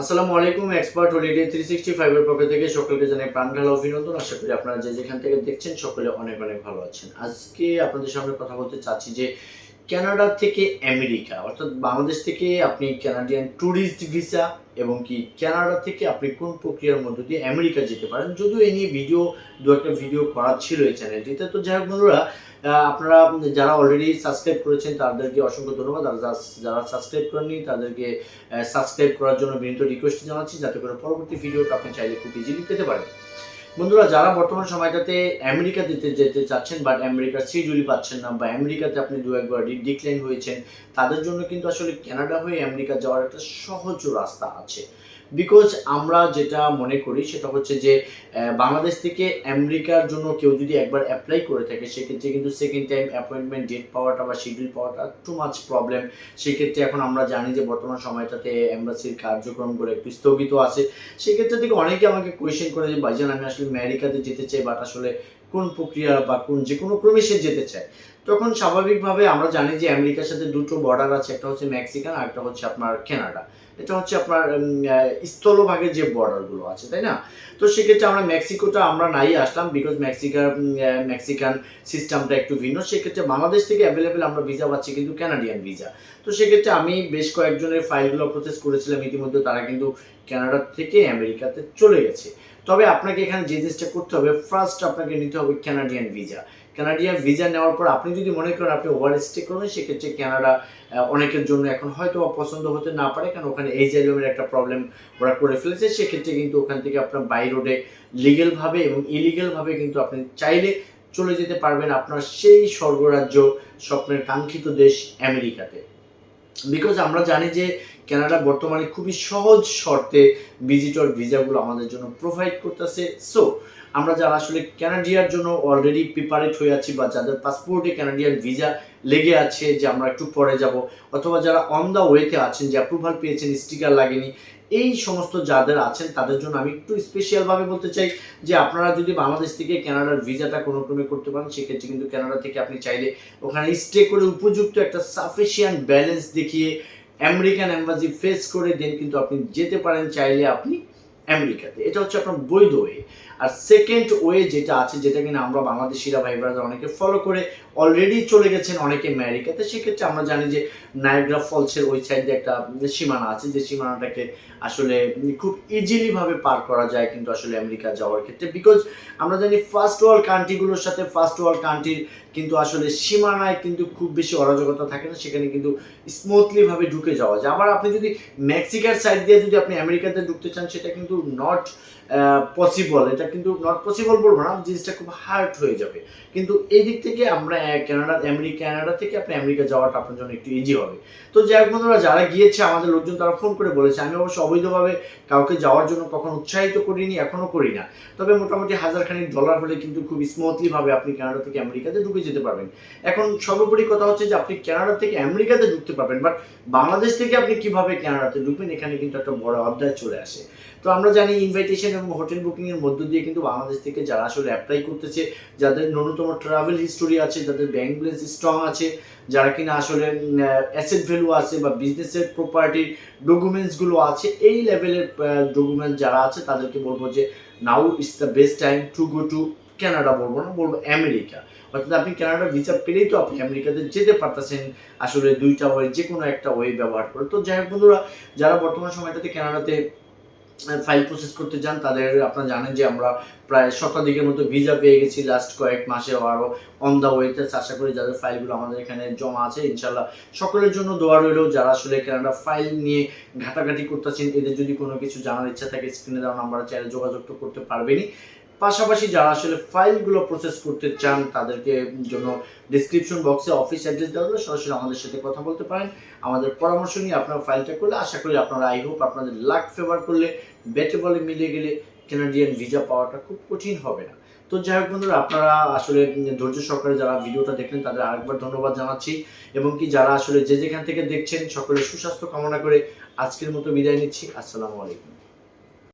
আসসালামু আলাইকুম expert holiday three sixty ফাইভের পক্ষ থেকে সকলকে জানাই প্রাণ ঢালা অভিনন্দন। আশা করি আপনারা যে যেখান থেকে দেখছেন সকলে অনেক অনেক ভালো আছেন। আজকে আপনাদের সামনে কথা বলতে চাচ্ছি যে কানাডা থেকে আমেরিকা অর্থাৎ বাংলাদেশ থেকে আপনি কানাডিয়ান ট্যুরিস্ট ভিসা এবং কি কানাডা থেকে আপনি কোন প্রক্রিয়ার মধ্য দিয়ে আমেরিকা যেতে পারেন। যদিও এই নিয়ে ভিডিও দু একটা ভিডিও করা ছিল এই চ্যানেলটিতে তো যাই হোক বন্ধুরা আপনারা যারা অলরেডি সাবস্ক্রাইব করেছেন, তাদেরকে অসংখ্য ধন্যবাদ। আর যারা- সাবস্ক্রাইব করেননি, তাদেরকে সাবস্ক্রাইব করার জন্য বিনীত রিকোয়েস্ট জানাচ্ছি, যাতে করে পরবর্তী ভিডিওটা আপনি চাইলে খুব ইজিলি পেতে পারেন। বন্ধুরা, যারা বর্তমান সময়টাতে আমেরিকা দিতে যেতে চাচ্ছেন বাট আমেরিকার শিডিউলই পাচ্ছেন না, বা আমেরিকাতে আপনি দু একবার ডিক্লাইন হয়েছেন, তাদের জন্য কিন্তু আসলে কানাডা হয়ে আমেরিকা যাওয়ার একটা সহজ রাস্তা আছে। বিকজ আমরা যেটা মনে করি সেটা হচ্ছে যে বাংলাদেশ থেকে আমেরিকার জন্য কেউ যদি একবার অ্যাপ্লাই করে থাকে, সেক্ষেত্রে কিন্তু সেকেন্ড টাইম অ্যাপয়েন্টমেন্ট ডেট পাওয়াটা বা শিডিউল পাওয়াটা টু মাচ প্রবলেম সেক্ষেত্রে এখন আমরা জানি যে বর্তমান সময়টাতে এম্বাসির কার্যক্রমগুলো একটু স্থগিত আছে। সেক্ষেত্রে থেকে অনেকে আমাকে কোয়েশ্চেন করে যে, ভাইজান, আমি আসলে আমেরিকাতে যেতে চাই বাট আসলে কোন প্রক্রিয়া বা কোন যে কোনো ক্রমে সে যেতে চায়। তখন স্বাভাবিকভাবে আমরা জানি যে আমেরিকার সাথে দুটো বর্ডার আছে, একটা হচ্ছে মেক্সিকান আর একটা হচ্ছে আপনার কানাডা এটা হচ্ছে আপনার স্থলভাগের যে বর্ডারগুলো আছে, তাই না? তো সেক্ষেত্রে আমরা মেক্সিকোটা আমরা নাই আসলাম বিকজ মেক্সিকার মেক্সিকান সিস্টেমটা একটু ভিন্ন। সেক্ষেত্রে বাংলাদেশ থেকে অ্যাভেলেবেল আমরা ভিসা পাচ্ছি কিন্তু কানাডিয়ান ভিসা তো সেক্ষেত্রে আমি বেশ কয়েকজনের ফাইলগুলো প্রসেস করেছিলাম, ইতিমধ্যে তারা কিন্তু কানাডা থেকে আমেরিকাতে চলে গেছে। তবে আপনাকে এখানে যে জিনিসটা করতে হবে ফার্স্ট আপনাকে নিতে হবে ক্যানাডিয়ান ভিসা কানাডিয়ান ভিসা নেওয়ার পর আপনি যদি মনে করেন আপনি ওভার স্টে করবেন সেক্ষেত্রে আহ, অনেকের জন্য এখন হয়তো পছন্দ হতে না পারে কারণ ওখানে এই জায়গার একটা প্রবলেম ওরা করে ফেলেছে। সেক্ষেত্রে কিন্তু ওখান থেকে আপনার বাই রোডে লিগেলভাবে এবং ইলিগেলভাবে কিন্তু আপনি চাইলে চলে যেতে পারবেন আপনার সেই স্বর্গরাজ্য স্বপ্নের কাঙ্ক্ষিত দেশ আমেরিকাতে বিকজ আমরা জানি যে কানাডা বর্তমানে খুবই সহজ শর্তে ভিজিটর ভিসাগুলো আমাদের জন্য প্রোভাইড করতেছে। সো আমরা যারা আসলে কানাডিয়ার জন্য অলরেডি প্রিপারেট হয়ে আছি বা যাদের পাসপোর্টে ক্যানাডিয়ান ভিসা লেগে আছে যে আমরা একটু পরে যাব, অথবা যারা অন দ্য ওয়েতে আছেন, যে অ্যাপ্রুভাল পেয়েছেন স্টিকার লাগেনি এই সমস্ত যাদের আছেন, তাদের জন্য আমি একটু স্পেশালভাবে বলতে চাই যে আপনারা যদি বাংলাদেশ থেকে কানাডার ভিসাটা কোনো ক্রমে করতে পারেন, সেক্ষেত্রে কিন্তু কানাডা থেকে আপনি চাইলে ওখানে স্টে করে উপযুক্ত একটা সাফিসিয়েন্ট ব্যালেন্স দেখিয়ে আমেরিকান অ্যাম্বাসি ফেস করে দেন কিন্তু আপনি যেতে পারেন, চাইলে আপনি আমেরিকাতে এটা হচ্ছে আপনার বৈধ ওয়ে আর সেকেন্ড ওয়ে যেটা আছে, যেটা কিনা আমরা বাংলাদেশিরা ভাই ব্রাদার অনেকে ফলো করে অলরেডি চলে গেছেন অনেকে আমেরিকাতে সেক্ষেত্রে আমরা জানি যে নায়গ্রা ফলসের ওই সাইডে একটা সীমানা আছে, যে সীমানাটাকে আসলে খুব ইজিলিভাবে পার করা যায় কিন্তু আসলে আমেরিকা যাওয়ার ক্ষেত্রে বিকজ আমরা জানি ফার্স্ট ওয়ার্ল্ড কান্ট্রিগুলোর সাথে ফার্স্ট ওয়ার্ল্ড কান্ট্রির কিন্তু আসলে সীমানায় কিন্তু খুব বেশি অরাজকতা থাকে না, সেখানে কিন্তু স্মুথলিভাবে ঢুকে যাওয়া যায়। আবার আপনি যদি মেক্সিকার সাইড দিয়ে যদি আপনি আমেরিকাতে ঢুকতে চান, সেটা কিন্তু নট পসিবল এটা কিন্তু নট পসিবল বলব না, জিনিসটা খুব হার্ড হয়ে যাবে। কিন্তু এই দিক থেকে আমরা কানাডা আমেরিকা কানাডা থেকে আপনি আমেরিকা যাওয়াটা আপনার জন্য একটু ইজি হবে। তো যাই হোক বন্ধুরা, যারা গিয়েছে আমাদের লোকজন, তারা ফোন করে বলেছে। আমি অবশ্য অবৈধভাবে কাউকে যাওয়ার জন্য কখনো উৎসাহিত করিনি এখনও করি না। তবে মোটামুটি হাজার খানিক ডলার হলে কিন্তু খুব স্মুথলিভাবে আপনি কানাডা থেকে আমেরিকাতে ঢুকে যেতে পারবেন। এখন সর্বোপরি কথা হচ্ছে যে আপনি কানাডা থেকে আমেরিকাতে ঢুকতে পারবেন বাট বাংলাদেশ থেকে আপনি কীভাবে কানাডাতে ঢুকবেন, এখানে কিন্তু একটা বড় অধ্যায় চলে আসে। তো আমরা জানি ইনভাইটেশন এবং হোটেল বুকিং এর মধ্য দিয়ে কিন্তু বাংলাদেশ থেকে যারা আসলে অ্যাপ্লাই করতেছে, যাদের ন্যূনতম ট্রাভেল হিস্টোরি আছে, যাদের ব্যাংক ব্যালেন্স স্ট্রং আছে, যারা কিনা আসলে অ্যাসেট ভ্যালু আছে বা বিজনেসের প্রপার্টির ডকুমেন্টসগুলো আছে, এই লেভেলের ডকুমেন্ট যারা আছে তাদেরকে বলব যে now it's the best time to go to Canada বলব না, বলব আমেরিকা। অর্থাৎ আপনি কানাডা ভিসা পেলেই তো আপনি আমেরিকাতে যেতে পারতেছেন, আসলে দুইটা ওয়ে যে কোনো একটা ওয়ে ব্যবহার করে। তো যাই হোক বন্ধুরা, যারা বর্তমান সময়টাতে কানাডাতে ফাইল প্রসেস করতে যান, তাদের আপনারা জানেন যে আমরা প্রায় শতাধিকের মতো ভিসা পেয়ে গেছি লাস্ট কয়েক মাসে আরও অন দ্য ওয়েতে আশা করি যাদের ফাইলগুলো আমাদের এখানে জমা আছে ইনশাল্লাহ সকলের জন্য দোয়া রইলেও যারা আসলে কেনাডা ফাইল নিয়ে ঘাটাঘাটি করতেছেন, এদের যদি কোনো কিছু জানার ইচ্ছা থাকে স্ক্রিনে দেওয়া নাম্বার চাইলে যোগাযোগ তো করতে পারবেনই। পাশাপাশি যারা আসলে ফাইলগুলো প্রসেস করতে চান, তাদেরকে জন্য ডিসক্রিপশন বক্সে অফিস অ্যাড্রেস দেওয়া হলো সরাসরি আমাদের সাথে কথা বলতে পারেন। আমাদের পরামর্শ নিয়ে আপনার ফাইলটা করলে, আশা করি আপনারা আই হোপ আপনাদের লাক ফেভার করলে বেটে বলে মিলে গেলে কানাডিয়ান ভিসা পাওয়াটা খুব কঠিন হবে না। তো যাই হোক বন্ধুরা, আপনারা আসলে ধৈর্য সহকারে যারা ভিডিওটা দেখলেন, তাদের আরেকবার ধন্যবাদ জানাচ্ছি। এবং কি যারা আসলে যে যেখান থেকে দেখছেন, সকলে সুস্বাস্থ্য কামনা করে আজকের মতো বিদায় নিচ্ছি। আসসালামু আলাইকুম।